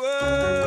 ว้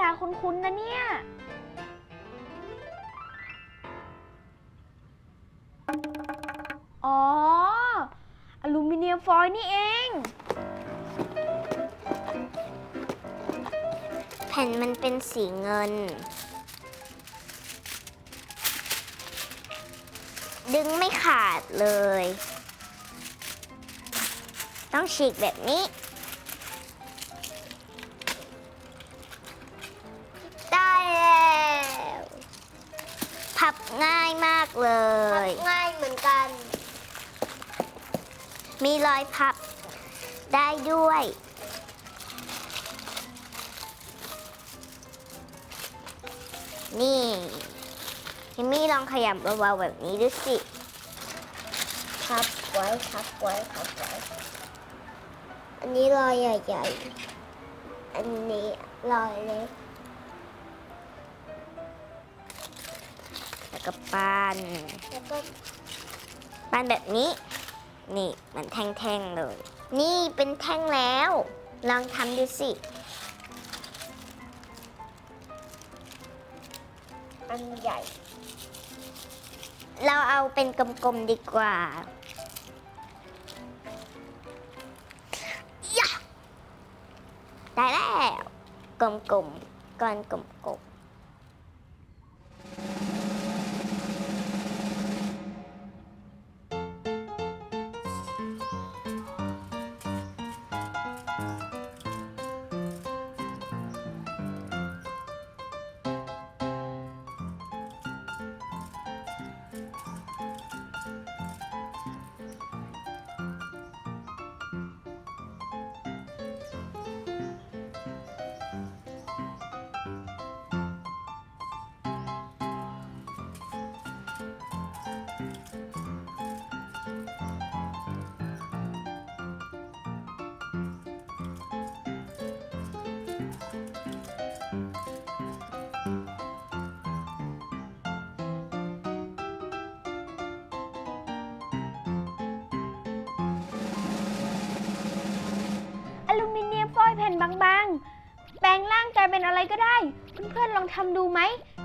ตาคุ้นๆนะเนี่ย อ๋อ อลูมิเนียมฟอยล์นี่เอง แผ่นมันเป็นสีเงิน ดึงไม่ขาดเลย ต้องฉีกแบบนี้ายมากเลยง่ายเหมือนกัน มีรอยพับได้ด้วย นี่ฮิมมี่ลองขยำเบาๆแบบนี้ดูสิ พับไว้พับไว้พับไว้อันนี้รอยใหญ่ๆ อันนี้รอยเล็ก ก็ปั้นแล้วก็ปั้นแบบนี้ นี่มันแท่งๆเลย นี่เป็นแท่งแล้ว ลองทำดูสิ อันใหญ่ เราเอาเป็นกลมๆดีกว่าย่ะได้แล้วกลมๆก้อนกลมๆายเป็นอะไรก็ได้ เพื่อนๆลองทำดูไหม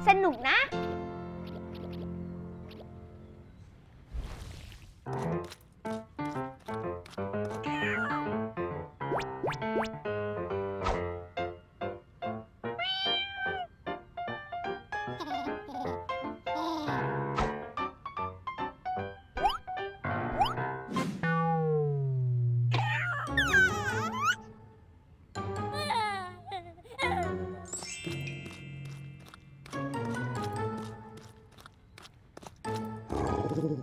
สนุกนะ Thank. อ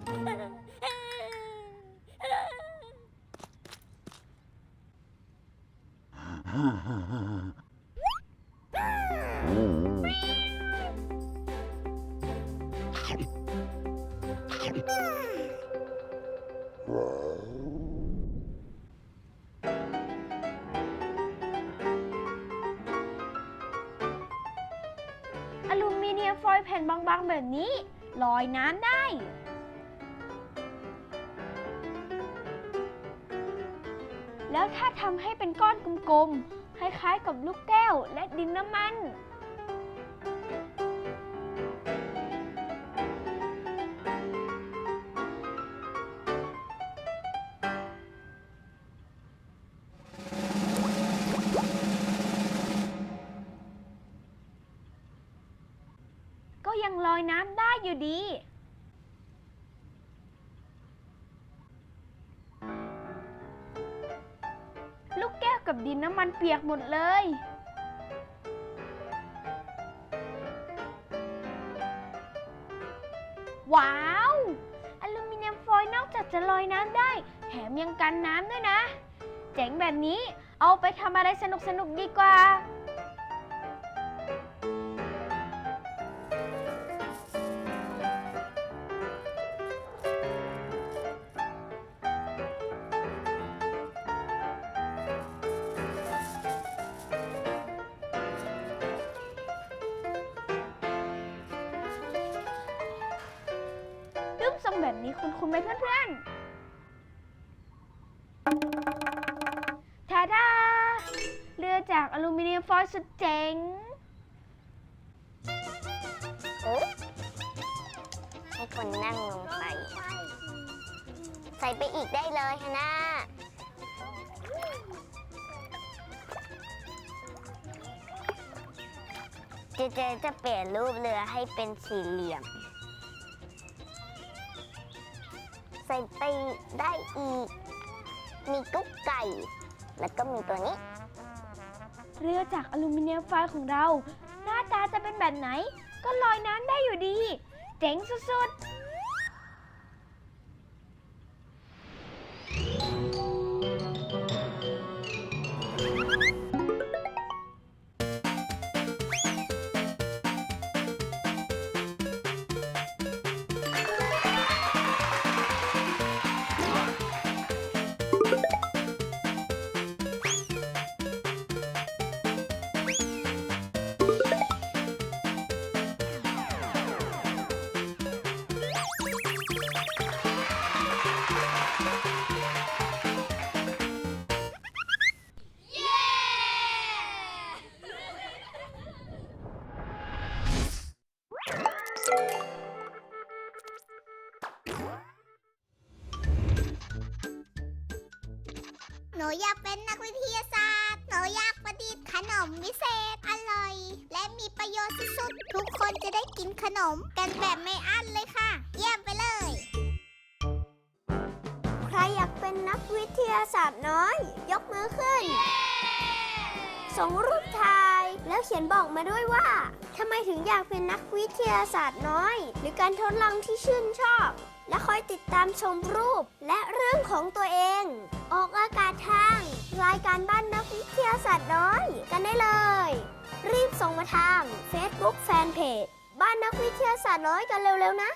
ลูมิเนียมฟอยล์แผ่นบางๆ แบบนี้ลอยน้ำได้ แล้วถ้าทำให้เป็นก้อนกลมๆ คล้ายๆกับลูกแก้วและดินน้ำมัน ก็ยังลอยน้ำได้อยู่ดี น้ำมันเปียกหมดเลย ว้าว อลูมิเนียมฟอยล์นอกจากจะลอยน้ำได้ แถมยังกันน้ำด้วยนะ เจ๋งแบบนี้เอาไปทำอะไรสนุกๆดีกว่า ทรงแบบนี้คุณคุณไหมเพื่อนๆทาดาเรือจากอลูมิเนียมฟอยล์สุดเจ๋งให้คนนั่งลงไป ใส่ไปอีกได้เลยฮะนะเจเจจะเปลี่ยนรูปเรือให้เป็นสี่เหลี่ยม ใส่ไปได้อีก มีกุ๊กไก่ แล้วก็มีตัวนี้ เรือจากอลูมิเนียมไฟล์ของเรา หน้าตาจะเป็นแบบไหน ก็ลอยน้ำได้อยู่ดี เจ๋งสุดๆ อยากเป็นนักวิทยาศาสตร์ หนูอยากประดิษฐ์ขนมวิเศษอร่อย และมีประโยชน์สุดๆทุกคนจะได้กินขนมกันแบบไม่อั้นเลยค่ะ เยี่ยมไปเลย ใครอยากเป็นนักวิทยาศาสตร์น้อย ยกมือขึ้น ส่งรูปถ่าย แล้วเขียนบอกมาด้วยว่าทำไมถึงอยากเป็นนักวิทยาศาสตร์น้อย หรือการทดลองที่ชื่นชอบ และคอยติดตามชมรูปและเรื่องของตัวเอง ออกอากาศทาง รายการบ้านนักวิทยาศาสตร์น้อย กันได้เลย รีบส่งมาทาง Facebook Fanpage บ้านนักวิทยาศาสตร์น้อยกันเร็วๆนะ